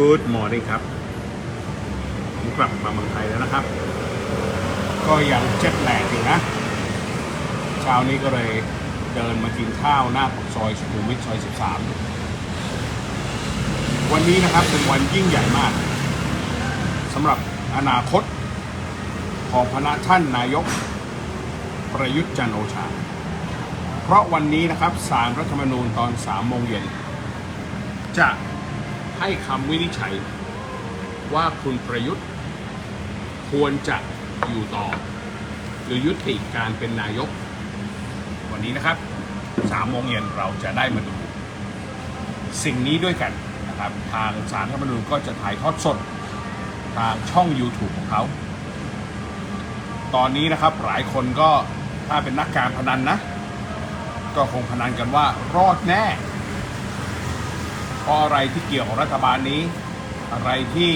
Good morning ครับ ผมกลับมาเมืองไทยแล้วนะครับ ก็ยังเจ็ดแหลกอยู่นะ เช้านี้ก็เลยเดินมากินข้าวหน้าปากซอยสุขุมวิทซอย 13 วันนี้นะครับเป็นวันยิ่งใหญ่มากสำหรับอนาคตของพระท่านนายกประยุทธ์จันโอชา เพราะวันนี้นะครับสารรัฐธรรมนูญตอน3โมงเย็นจะ ให้คำวินิจฉัย ว่าคุณประยุทธ์ ควรจะอยู่ต่อ หรือยุติการเป็นนายก วันนี้นะครับ3โมงเย็นเราจะได้มาดู สิ่งนี้ด้วยกันนะครับ ทางสารรัฐธรรมนูญก็จะถ่ายทอดสด ทางช่อง YouTube ของเขา ตอนนี้นะครับหลายคนก็ถ้าเป็นนักการพนันนะ ก็คงพนันกันว่ารอดแน่ เพราะอะไรที่เกี่ยวกับรัฐบาลนี้ อะไรที่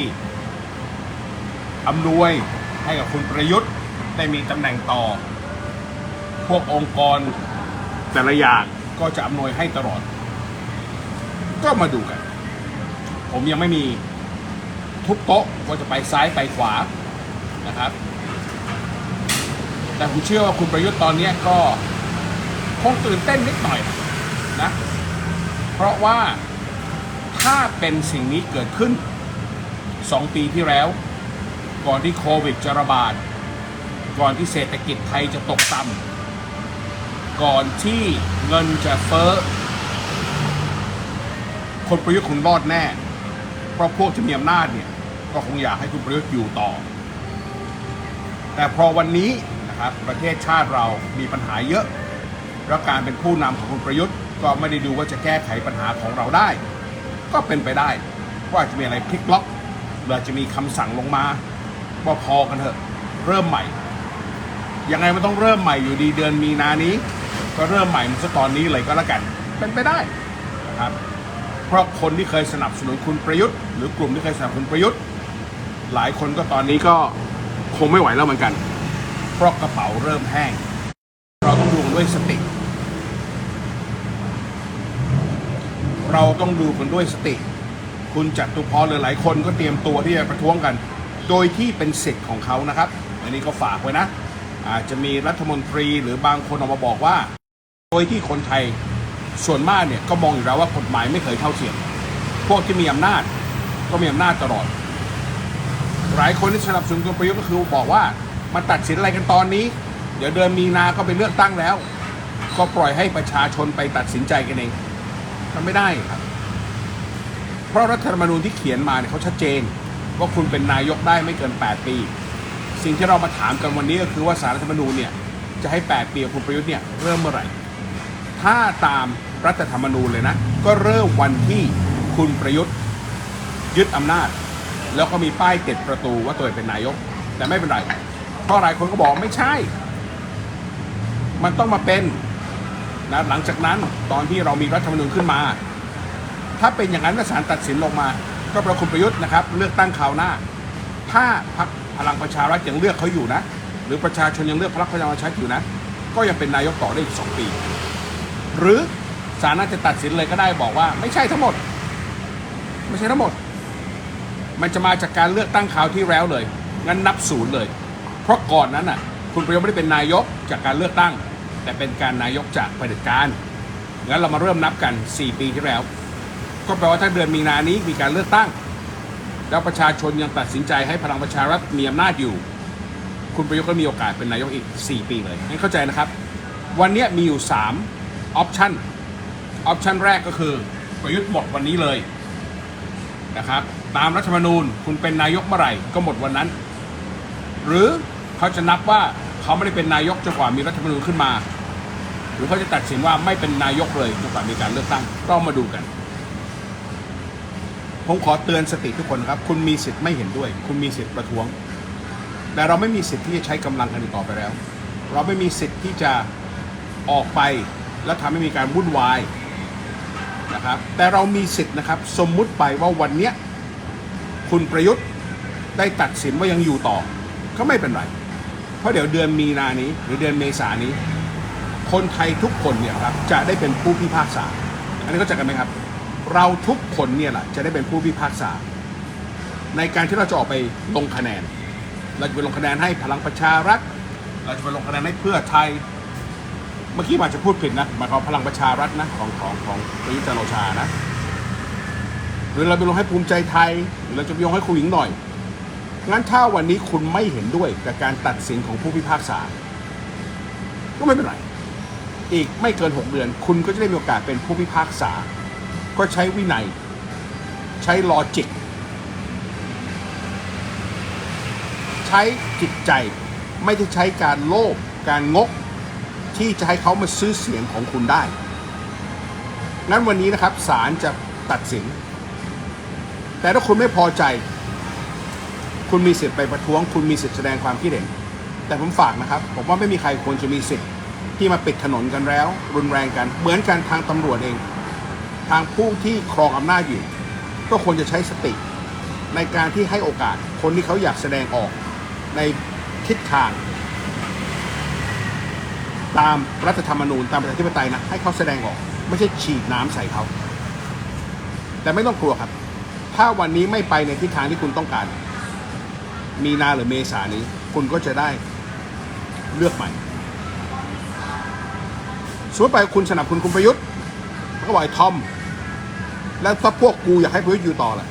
อำนวยให้กับคุณประยุทธ์ได้มีตำแหน่งต่อ พวกองค์กรแต่ละอย่างก็จะอำนวยให้ตลอด ก็มาดูกัน ผมยังไม่มีทุบโต๊ะว่าจะไปซ้ายไปขวานะครับ แต่ผมเชื่อว่าคุณประยุทธ์ตอนนี้ก็คงตื่นเต้นนิดหน่อยนะ เพราะว่า ถ้าเป็นสิ่งนี้เกิดขึ้น 2 ปีที่แล้ว ก่อนที่โควิดจะระบาด ก่อนที่เศรษฐกิจไทยจะตกต่ำก่อนที่เงินจะเฟ้อคนประยุทธ์คงรอดแน่ เพราะพวกที่มีอำนาจเนี่ยก็คงอยากให้คุณประยุทธ์อยู่ต่อ แต่พอวันนี้นะครับประเทศชาติเรามีปัญหาเยอะ แล้วการเป็นผู้นำของคุณประยุทธ์ก็ไม่ได้ดูว่าจะแก้ไขปัญหาของเราได้ ก็เป็นไปได้ ว่าจะมีอะไรพลิกล็อกหรือจะมีคำสั่งลงมา ว่าพอกันเถอะ เริ่มใหม่ ยังไงมันต้องเริ่มใหม่อยู่ดีเดือนมีนานี้ ก็เริ่มใหม่มันซะตอนนี้เลยก็แล้วกัน เป็นไปได้นะครับเพราะคนที่เคยสนับสนุนคุณประยุทธ์ หรือกลุ่มที่เคยสนับสนุนประยุทธ์ หลายคนก็ตอนนี้ก็คงไม่ไหวแล้วเหมือนกัน เพราะกระเป๋าเริ่มแห้ง เราต้องดูด้วยสติ เราต้องดูกันด้วยสติ คุณจัตุพรหรือหลายคนก็เตรียมตัวที่จะประท้วงกัน โดยที่เป็นสิทธิ์ของเขานะครับ อันนี้ก็ฝากไว้นะ อาจจะมีรัฐมนตรีหรือบางคนออกมาบอกว่า โดยที่คนไทยส่วนมากเนี่ยก็มองอยู่แล้วว่ากฎหมายไม่เคยเท่าเทียม พวกที่มีอำนาจก็มีอำนาจตลอด หลายคนที่สนับสนุนคุณประยุทธ์ก็คือบอกว่ามันตัดสินอะไรกันตอนนี้ เดี๋ยวเดือนมีนาก็เป็นเลือกตั้งแล้ว ก็ปล่อยให้ประชาชนไปตัดสินใจกันเอง มันไม่ได้ครับ เพราะรัฐธรรมนูญที่เขียนมาเนี่ยเขาชัดเจน ว่าคุณเป็นนายกได้ไม่เกิน 8 ปี สิ่งที่เรามาถามกันวันนี้ก็คือว่าสารรัฐธรรมนูญเนี่ยจะให้ 8 ปีของคุณประยุทธ์เนี่ยเริ่มเมื่อไหร่ ถ้าตามรัฐธรรมนูญเลยนะ ก็เริ่มวันที่คุณประยุทธ์ยึดอำนาจ แล้วก็มีป้ายติดประตูว่าตัวเองเป็นนายก แต่ไม่เป็นไรเพราะหลายคนก็บอกไม่ใช่ มันต้องมาเป็น นะหลังจากนั้นตอนที่เรามีรัฐธรรมนูญขึ้นมา ถ้าเป็นอย่างนั้นแล้วศาลตัดสินลงมา ก็ประคุณประยุทธ์นะครับ เลือกตั้งคราวหน้า ถ้าพรรคพลังประชารัฐยังเลือกเขาอยู่นะ หรือประชาชนยังเลือกพรรคพลังประชารัฐอยู่นะ ก็ยังเป็นนายกต่อได้อีกสองปี หรือศาลน่าจะตัดสินเลยก็ได้บอกว่า ไม่ใช่ทั้งหมด ไม่ใช่ทั้งหมด มันจะมาจากการเลือกตั้งคราวที่แล้วเลยงั้นนับศูนย์เลย เพราะก่อนนั้นน่ะ คุณประยุทธ์ไม่ได้เป็นนายกจากการเลือกตั้ง แต่เป็นการนายกจากเผด็จการงั้นเรามาเริ่มนับกัน 4 ปีที่แล้ว ก็แปลว่าถ้าเดือนมีนานี้มีการเลือกตั้ง แล้วประชาชนยังตัดสินใจให้พลังประชารัฐมีอำนาจอยู่ คุณประยุทธ์ก็มีโอกาสเป็นนายกอีก 4 ปีเลยให้เข้าใจนะครับ วันนี้มีอยู่ 3 ออปชันออปชันแรกก็คือประยุทธ์หมดวันนี้เลยนะครับตามรัฐธรรมนูญคุณเป็นนายกเมื่อไหร่ก็หมดวันนั้น หรือเขาจะนับว่าเขาไม่ได้เป็นนายกจนกว่ามีรัฐธรรมนูญขึ้นมา หรือเขาจะตัดสินว่าไม่เป็นนายกเลยจนกว่ามีการเลือกตั้งต้องมาดูกัน ผมขอเตือนสติทุกคนครับ คุณมีสิทธิ์ไม่เห็นด้วย คุณมีสิทธิ์ประท้วง แต่เราไม่มีสิทธิ์ที่จะใช้กำลังกันต่อไปแล้ว เราไม่มีสิทธิ์ที่จะออกไปแล้วทำให้มีการวุ่นวายนะครับ แต่เรามีสิทธิ์นะครับ สมมุติไปว่าวันเนี้ยคุณประยุทธ์ได้ตัดสินว่ายังอยู่ต่อ ก็ไม่เป็นไร เพราะเดี๋ยวเดือนมีนานี้ หรือเดือนเมษานี้ คนไทยทุกคนเนี่ยครับจะได้เป็นผู้พิพากษา อันนี้เข้าใจกันไหมครับ เราทุกคนเนี่ยแหละจะได้เป็นผู้พิพากษา ในการที่เราจะออกไปลงคะแนน เราจะไปลงคะแนนให้พลังประชารัฐ เราจะไปลงคะแนนให้เพื่อไทย เมื่อกี้อาจจะพูดผิดนะหมายความพลังประชารัฐนะของของของประยุทธ์จันทร์โอชานะหรือเราไปลงให้ภูมิใจไทยหรือเราจะไปลงให้คุณหญิงหน่อยงั้นถ้าวันนี้คุณไม่เห็นด้วยกับการตัดสินของผู้พิพากษา ก็ไม่เป็นไร อีกไม่เกิน 6 เดือน คุณก็จะได้มีโอกาสเป็นผู้พิพากษา ก็ใช้วินัย ใช้ลอจิก ใช้จิตใจไม่ได้ใช้การโลภการงก ที่จะให้เขามาซื้อเสียงของคุณได้ งั้นวันนี้นะครับศาลจะตัดสิน แต่ถ้าคุณไม่พอใจ คุณมีสิทธิ์ไปประท้วง คุณมีสิทธิ์แสดงความคิดเห็น แต่ผมฝากนะครับ ผมว่าไม่มีใครควรจะมีสิทธิ์ ที่มาปิดถนนกันแล้ว รุนแรงกัน เหมือนกันทางตำรวจเอง ทางผู้ที่ครองอำนาจอยู่ ก็ควรจะใช้สติ ในการที่ให้โอกาสคนที่เขาอยากแสดงออกในทิศทาง ตามรัฐธรรมนูญตามประชาธิปไตยนะให้เขาแสดงออก ไม่ใช่ฉีดน้ำใส่เขา แต่ไม่ต้องกลัวครับ ถ้าวันนี้ไม่ไปในทิศทางที่คุณต้องการ มีนาหรือเมษานี้ คุณก็จะได้เลือกใหม่ สมมติไปคุณสนับสนุนคุณประยุทธ์ก็บอกไอ้ทอม แล้วถ้าพวกกูอยากให้ประยุทธ์อยู่ต่อล่ะ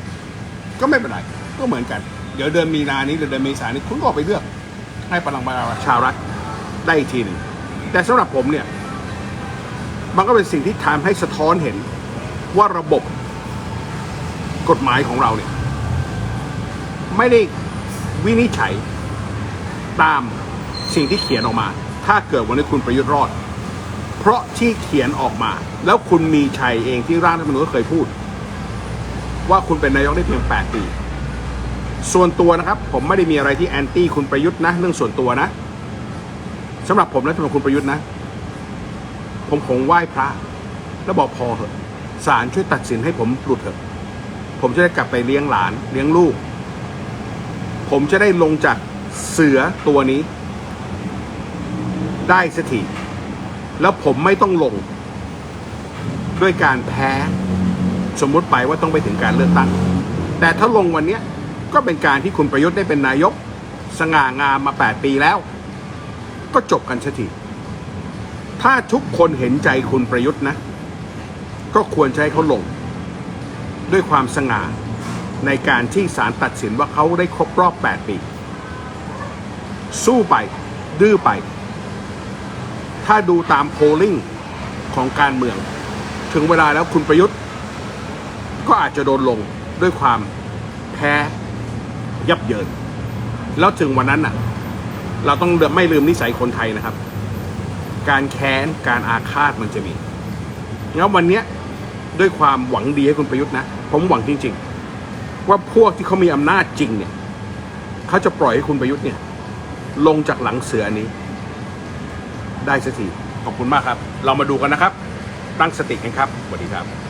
ก็ไม่เป็นไรก็เหมือนกัน เดี๋ยวเดือนมีนานี้หรือเดือนเมษานี้คุณก็ออกไปเลือก ให้พลังประชารัฐได้อีกทีหนึ่งแต่สำหรับผมเนี่ย มันก็เป็นสิ่งที่ทำให้สะท้อนเห็นว่าระบบกฎหมายของเราเนี่ย ไม่ได้วินิจฉัยตามสิ่งที่เขียนออกมา ถ้าเกิดวันนี้คุณประยุทธ์รอด เพราะที่เขียนออกมา แล้วคุณมีชัยเองที่ร่างรัฐธรรมนูญก็เคยพูด ว่าคุณเป็นนายกได้เพียง 8 ปี ส่วนตัวนะครับ ผมไม่ได้มีอะไรที่แอนตี้คุณประยุทธ์นะ เรื่องส่วนตัวนะสำหรับผมและสำหรับคุณประยุทธ์นะ ผมคงไหว้พระ แล้วบอกพอเถอะศาลช่วยตัดสินให้ผมหลุดเถอะ ผมจะได้กลับไปเลี้ยงหลานเลี้ยงลูก ผมจะได้ลงจากเสือตัวนี้ ได้สักที แล้วผมไม่ต้องลง ด้วยการแพ้ สมมติไปว่าต้องไปถึงการเลือกตั้ง แต่ถ้าลงวันนี้ก็เป็นการที่คุณประยุทธ์ได้เป็นนายก สง่างามมา 8 ปีแล้ว ก็จบกันสักทีถ้าทุกคนเห็นใจคุณประยุทธ์นะ ก็ควรใช้เขาลง ด้วยความสง่าในการที่ศาลตัดสินว่าเขาได้ครบรอบ 8 ปี สู้ไปดื้อไป ถ้าดูตามโพลลิ่งของการเมือง ถึงเวลาแล้วคุณประยุทธ์ ก็อาจจะโดนลงด้วยความแพ้ยับเยิน แล้วถึงวันนั้นน่ะ เราต้องไม่ลืมนิสัยคนไทยนะครับ การแค้นการอาฆาตมันจะมีงั้นวันนี้ด้วยความหวังดีให้คุณประยุทธ์นะ ผมหวังจริง ๆ ว่าพวกที่เขามีอำนาจจริงเนี่ยเขาจะปล่อยให้คุณประยุทธ์เนี่ย ลงจากหลังเสืออันนี้ ได้สักทีขอบคุณมากครับ เรามาดูกันนะครับ ตั้งสติกันครับสวัสดีครับ